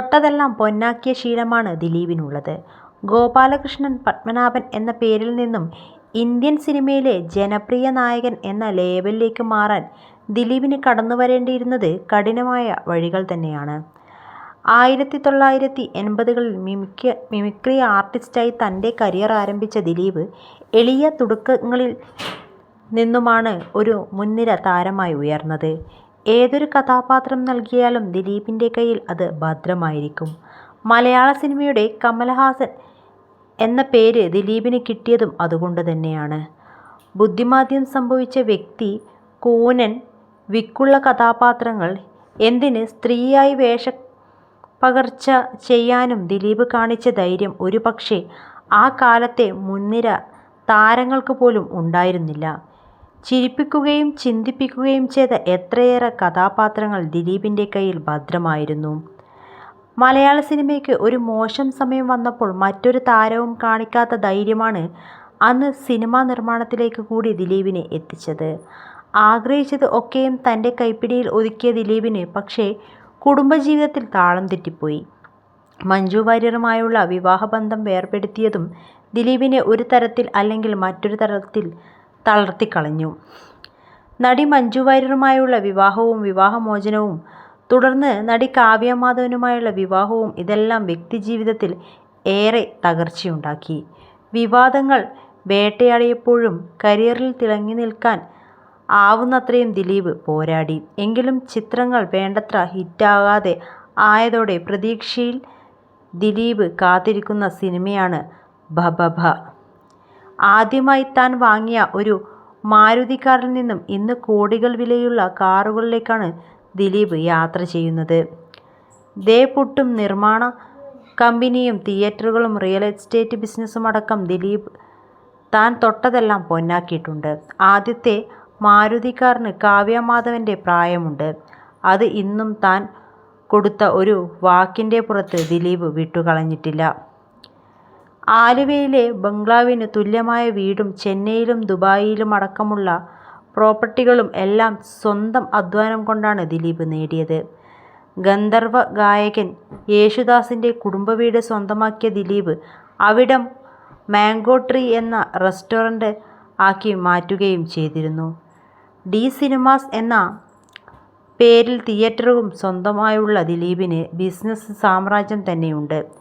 തൊട്ടതെല്ലാം പൊന്നാക്കിയ ശീലമാണ് ദിലീപിനുള്ളത്. ഗോപാലകൃഷ്ണൻ പത്മനാഭൻ എന്ന പേരിൽ നിന്നും ഇന്ത്യൻ സിനിമയിലെ ജനപ്രിയ നായകൻ എന്ന ലേബലിലേക്ക് മാറാൻ ദിലീപിന് കടന്നുവരേണ്ടിയിരുന്നത് കഠിനമായ വഴികൾ തന്നെയാണ്. ആയിരത്തി തൊള്ളായിരത്തി എൺപതുകളിൽ മിമിക്രി ആർട്ടിസ്റ്റായി തന്റെ കരിയർ ആരംഭിച്ച ദിലീപ് എളിയ തുടക്കങ്ങളിൽ നിന്നുമാണ് ഒരു മുൻനിര താരമായി ഉയർന്നത്. ഏതൊരു കഥാപാത്രം നൽകിയാലും ദിലീപിന്റെ കയ്യിൽ അത് ഭദ്രമായിരിക്കും. മലയാള സിനിമയുടെ കമൽഹാസൻ എന്ന പേര് ദിലീപിന് കിട്ടിയതും അതുകൊണ്ട് തന്നെയാണ്. ബുദ്ധിമാന്ദ്യം സംഭവിച്ച വ്യക്തി, കൂനൻ, വിക്കുള്ള കഥാപാത്രങ്ങൾ, എന്തിന് സ്ത്രീയായി വേഷപ്പകർച്ച ചെയ്യാനും ദിലീപ് കാണിച്ച ധൈര്യം ഒരുപക്ഷേ ആ കാലത്തെ മുൻനിര താരങ്ങൾക്ക് പോലും ഉണ്ടായിരുന്നില്ല. ചിരിപ്പിക്കുകയും ചിന്തിപ്പിക്കുകയും ചെയ്ത എത്രയേറെ കഥാപാത്രങ്ങൾ ദിലീപിന്റെ കയ്യിൽ ഭദ്രമായിരുന്നു. മലയാള സിനിമയ്ക്ക് ഒരു മോശം സമയം വന്നപ്പോൾ മറ്റൊരു താരവും കാണിക്കാത്ത ധൈര്യമാണ് അന്ന് സിനിമാ നിർമ്മാണത്തിലേക്ക് കൂടി ദിലീപിനെ എത്തിച്ചത്. ആഗ്രഹിച്ചത് ഒക്കെയും തന്റെ കൈപ്പിടിയിൽ ഒതുക്കിയ ദിലീപിന് പക്ഷേ കുടുംബജീവിതത്തിൽ താളം തെറ്റിപ്പോയി. മഞ്ജു വാര്യറുമായുള്ള വിവാഹബന്ധം വേർപെടുത്തിയതും ദിലീപിനെ ഒരു തരത്തിൽ അല്ലെങ്കിൽ മറ്റൊരു തരത്തിൽ തളർത്തിക്കളഞ്ഞു. നടി മഞ്ജു വാര്യരുമായുള്ള വിവാഹവും വിവാഹമോചനവും, തുടർന്ന് നടി കാവ്യമാധവനുമായുള്ള വിവാഹവും ഇതെല്ലാം വ്യക്തിജീവിതത്തിൽ ഏറെ തകർച്ചയുണ്ടാക്കി. വിവാദങ്ങൾ വേട്ടയാടിയപ്പോഴും കരിയറിൽ തിളങ്ങി നിൽക്കാൻ ആവുന്നത്രയും ദിലീപ് പോരാടി. എങ്കിലും ചിത്രങ്ങൾ വേണ്ടത്ര ഹിറ്റാകാതെ ആയതോടെ പ്രതീക്ഷയിൽ ദിലീപ് കാത്തിരിക്കുന്ന സിനിമയാണ് ഭഭഭ. ആദ്യമായി താൻ വാങ്ങിയ ഒരു മാരുതി കാറിൽ നിന്നും ഇന്ന് കോടികൾ വിലയുള്ള കാറുകളിലേക്കാണ് ദിലീപ് യാത്ര ചെയ്യുന്നത്. ദേ പുട്ടും നിർമ്മാണ കമ്പനിയും തിയേറ്ററുകളും റിയൽ എസ്റ്റേറ്റ് ബിസിനസ്സും അടക്കം ദിലീപ് താൻ തൊട്ടതെല്ലാം പൊന്നാക്കിയിട്ടുണ്ട്. ആദ്യത്തെ മാരുതി കാറിന് കാവ്യ മാധവന്റെ പ്രായമുണ്ട്. അത് ഇന്നും താൻ കൊടുത്ത ഒരു വാക്കിന്റെ പുറത്ത് ദിലീപ് വിട്ടുകളഞ്ഞിട്ടില്ല. ആലുവയിലെ ബംഗ്ലാവിന് തുല്യമായ വീടും ചെന്നൈയിലും ദുബായിയിലും അടക്കമുള്ള പ്രോപ്പർട്ടികളും എല്ലാം സ്വന്തം അധ്വാനം കൊണ്ടാണ് ദിലീപ് നേടിയത്. ഗന്ധർവ ഗായകൻ യേശുദാസിന്റെ കുടുംബവീട് സ്വന്തമാക്കിയ ദിലീപ് അവിടം മാംഗോ ട്രീ എന്ന റെസ്റ്റോറന്റ് ആക്കി മാറ്റുകയും ചെയ്തിരുന്നു. ഡി സിനിമാസ് എന്ന പേരിൽ തിയേറ്ററും സ്വന്തമായുള്ള ദിലീപിന് ബിസിനസ് സാമ്രാജ്യം തന്നെയുണ്ട്.